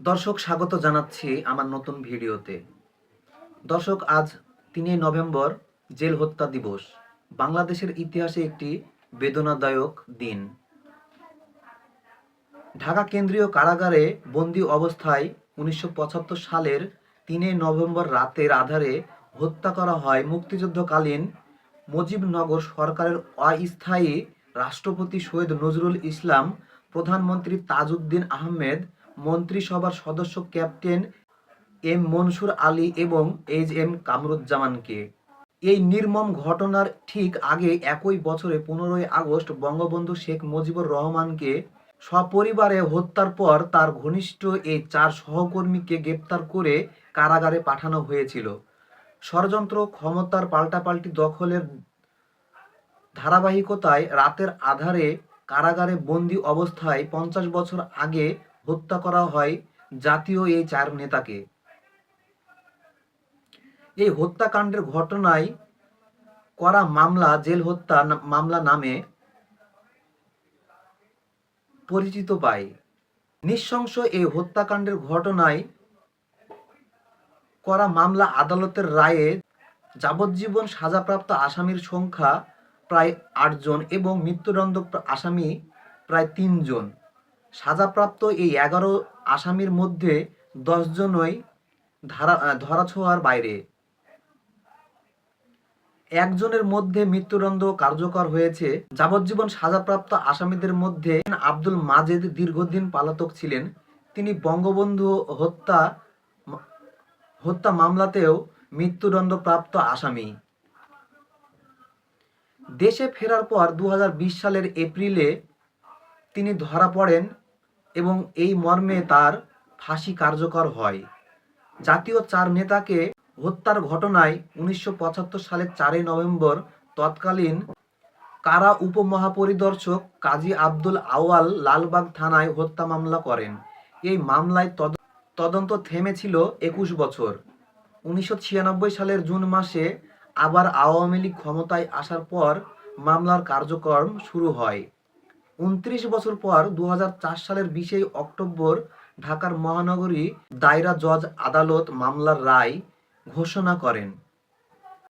দর্শক, স্বাগত জানাচ্ছি আমার নতুন ভিডিওতে। দর্শক, আজ তিনই নভেম্বর, জেল হত্যা দিবস। বাংলাদেশের ইতিহাসে একটি বেদনাদায়ক দিন। ঢাকা কেন্দ্রীয় কারাগারে বন্দি অবস্থায় উনিশশো পঁচাত্তর সালের তিনই নভেম্বর রাতের আধারে হত্যা করা হয় মুক্তিযুদ্ধকালীন মুজিবনগর সরকারের অস্থায়ী রাষ্ট্রপতি সৈয়দ নজরুল ইসলাম, প্রধানমন্ত্রী তাজউদ্দিন আহমেদ মন্ত্রিসভার সদস্য ক্যাপ্টেন এম মনসুর আলী এবং এইচ এম কামরুজ্জামানকে। এই নির্মম ঘটনার ঠিক আগে একই বছরে পনেরোই আগস্ট বঙ্গবন্ধু শেখ মুজিবুর রহমানকে সপরিবারে হত্যার পর তার ঘনিষ্ঠ এই চার সহকর্মীকে গ্রেপ্তার করে কারাগারে পাঠানো হয়েছিল। ষড়যন্ত্র ক্ষমতার পাল্টাপাল্টি দখলের ধারাবাহিকতায় রাতের আধারে কারাগারে বন্দি অবস্থায় পঞ্চাশ বছর আগে হত্যা করা হয় জাতীয় এই চার নেতাকে। এই হত্যাকাণ্ডের ঘটনায় করা মামলা, জেল হত্যা মামলা নামে পরিচিত পায়। নৃশংস এই হত্যাকাণ্ডের ঘটনায় করা মামলা আদালতের রায়ে যাবজ্জীবন সাজাপ্রাপ্ত আসামির সংখ্যা প্রায় আটজন এবং মৃত্যুদণ্ড আসামি প্রায় তিনজন। সাজাপ্রাপ্ত এই এগারো আসামির মধ্যে দশজনই ধারা ধরাছোঁয়ার বাইরে। একজনের মধ্যে মৃত্যুদণ্ড কার্যকর হয়েছে। যাবজ্জীবন সাজাপ্রাপ্ত আসামিদের মধ্যে আব্দুল মাজেদ দীর্ঘদিন পলাতক ছিলেন। তিনি বঙ্গবন্ধু হত্যা হত্যা মামলাতেও মৃত্যুদণ্ড প্রাপ্ত আসামি। দেশে ফেরার পর দু হাজার বিশ সালের এপ্রিলে তিনি ধরা পড়েন এবং এই মর্মে তার ফাঁসি কার্যকর হয়। জাতীয় চার নেতাকে হত্যার ঘটনায় উনিশশো পঁচাত্তর সালের চারই নভেম্বর তৎকালীন কারা উপমহাপরিদর্শক কাজী আব্দুল আওয়াল লালবাগ থানায় হত্যা মামলা করেন। এই মামলায় তদ- তদন্ত থেমেছিল একুশ বছর। উনিশশো ছিয়ানব্বই সালের জুন মাসে আবার আওয়ামী লীগ ক্ষমতায় আসার পর মামলার কার্যক্রম শুরু হয়। উনত্রিশ বছর পর দু হাজার চার সালের বিশে অক্টোবর ঢাকার মহানগরী দায়রা জজ আদালত মামলার রায় ঘোষণা করেন।